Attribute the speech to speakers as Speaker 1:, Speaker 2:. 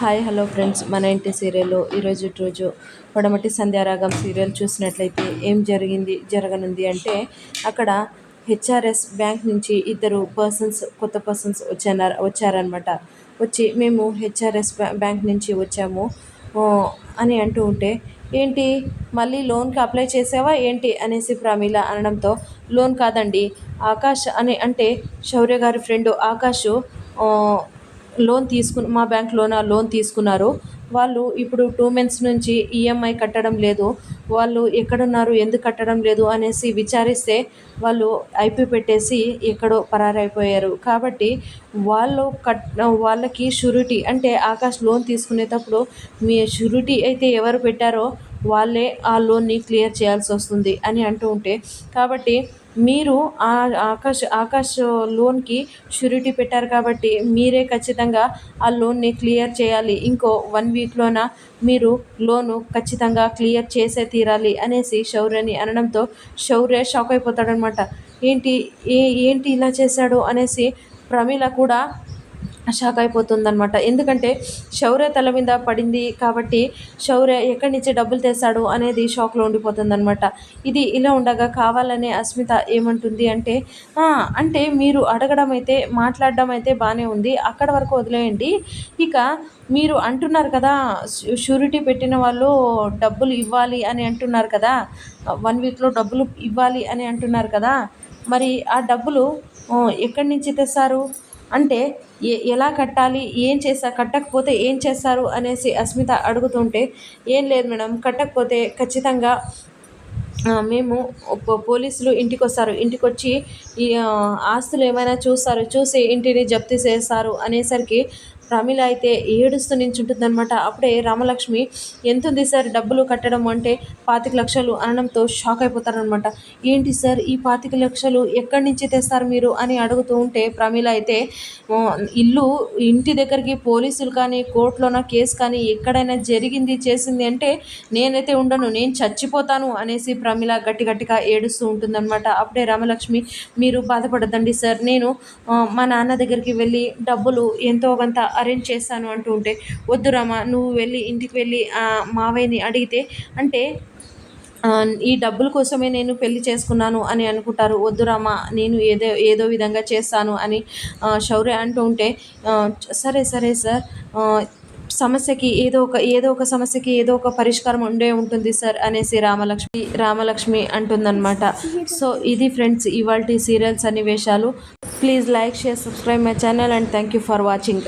Speaker 1: Hi hello friends. మన ఇంటి సీరియల్లో ఈరోజు రోజు పొడమటి సంధ్యారాగం సీరియల్ చూసినట్లయితే ఏం జరిగింది జరగనుంది అంటే అక్కడ హెచ్ఆర్ఎస్ బ్యాంక్ నుంచి ఇద్దరు పర్సన్స్ కొత్త పర్సన్స్ వచ్చారు వచ్చారనమాట వచ్చి మేము హెచ్ఆర్ఎస్ బ్యాంక్ నుంచి వచ్చాము. అని అంటూ ఉంటే ఏంటి మళ్ళీ లోన్కి అప్లై చేసావా? ఏంటి? అనేసి ప్రమీల అనడంతో లోన్ కాదండి ఆకాష్ అని అంటే శౌర్య గారి ఫ్రెండ్ ఆకాష్ లోన్ తీసుకుని మా బ్యాంక్ లోన్ లోన్ తీసుకున్నారు. వాళ్ళు ఇప్పుడు టూ మంత్స్ నుంచి ఈఎంఐ కట్టడం లేదు. వాళ్ళు ఎక్కడున్నారు ఎందుకు కట్టడం లేదు అనేసి విచారిస్తే వాళ్ళు ఐపీ పెట్టేసి ఎక్కడో పరారైపోయారు. కాబట్టి వాళ్ళు కట్ వాళ్ళకి షూరిటీ అంటే ఆకాష్ లోన్ తీసుకునేటప్పుడు మీ షూరిటీ అయితే ఎవరు పెట్టారో వాళ్ళే ఆ లోన్ని క్లియర్ చేయాల్సి వస్తుంది అని అంటూ ఉంటే కాబట్టి మీరు ఆ ఆకాష్ ఆకాష్ లోన్కి షూరిటీ పెట్టారు కాబట్టి మీరే ఖచ్చితంగా ఆ లోన్ని క్లియర్ చేయాలి. ఇంకో వన్ వీక్లోన మీరు లోను ఖచ్చితంగా క్లియర్ చేసే తీరాలి అనేసి శౌర్యని అనడంతో శౌర్య షాక్ అయిపోతాడనమాట ఏంటి ఏ ఏంటి ఇలా చేశాడు అనేసి ప్రమీల కూడా షాక్ అయిపోతుందనమాట ఎందుకంటే శౌర్య తల మీద పడింది కాబట్టి శౌర్య ఎక్కడి నుంచి డబ్బులు తెస్తాడు అనేది షాక్లో ఉండిపోతుందనమాట ఇది ఇలా ఉండగా కావాలనే అస్మిత ఏమంటుంది అంటే అంటే మీరు అడగడం అయితే మాట్లాడడం అయితే బాగానే ఉంది. అక్కడ వరకు వదిలేయండి. ఇక మీరు అంటున్నారు కదా షూరిటీ పెట్టిన వాళ్ళు డబ్బులు ఇవ్వాలి అని అంటున్నారు కదా వన్ వీక్లో డబ్బులు ఇవ్వాలి అని అంటున్నారు కదా మరి ఆ డబ్బులు ఎక్కడి నుంచి తెస్తారు? అంటే ఏ ఎలా కట్టాలి ఏం చేస్తా కట్టకపోతే ఏం చేస్తారు అనేసి అస్మిత అడుగుతుంటే ఏం లేదు మేడం కట్టకపోతే ఖచ్చితంగా మేము పోలీసులు ఇంటికి వస్తారు ఇంటికి వచ్చి ఈ ఆస్తులు ఏమైనా చూస్తారు చూసి ఇంటిని జప్తు చేస్తారు అనేసరికి ప్రమిళ అయితే ఏడుస్తూ నించుంటుందన్నమాట. అప్పుడే రామలక్ష్మి ఎంతుంది సార్ డబ్బులు కట్టడం అంటే పాతిక లక్షలు? అనడంతో షాక్ అయిపోతారనమాట ఏంటి సార్ ఈ పాతిక లక్షలు ఎక్కడి నుంచి తెస్తారు మీరు? అని అడుగుతూ ఉంటే ప్రమిళ అయితే ఇల్లు ఇంటి దగ్గరికి పోలీసులు కానీ కోర్టులోన కేసు కానీ ఎక్కడైనా జరిగింది చేసింది అంటే నేనైతే ఉండను నేను చచ్చిపోతాను అనేసి ప్రమిళ గట్టి గట్టిగా ఏడుస్తూ ఉంటుందన్నమాట. అప్పుడే రామలక్ష్మి మీరు బాధపడద్దండి సార్. నేను మా నాన్న దగ్గరికి వెళ్ళి డబ్బులు ఎంతో కొంత అరేంజ్ చేస్తాను అంటూ ఉంటే వద్దు రామా నువ్వు వెళ్ళి ఇంటికి వెళ్ళి మావయ్యని అడిగితే అంటే ఈ డబ్బుల కోసమే నేను పెళ్ళి చేసుకున్నాను అని అనుకుంటారు. వద్దురామా నేను ఏదో ఏదో విధంగా చేస్తాను అని శౌర్య అంటూ ఉంటే సరే సరే సార్. సమస్యకి ఏదో ఒక ఏదో ఒక సమస్యకి ఏదో ఒక పరిష్కారం ఉండే ఉంటుంది సార్ అనేసి రామలక్ష్మి రామలక్ష్మి అంటుందన్నమాట. సో ఇది ఫ్రెండ్స్ ఇవాళ సీరియల్స్ సన్నివేశాలు. Please like share subscribe my channel and thank you for watching.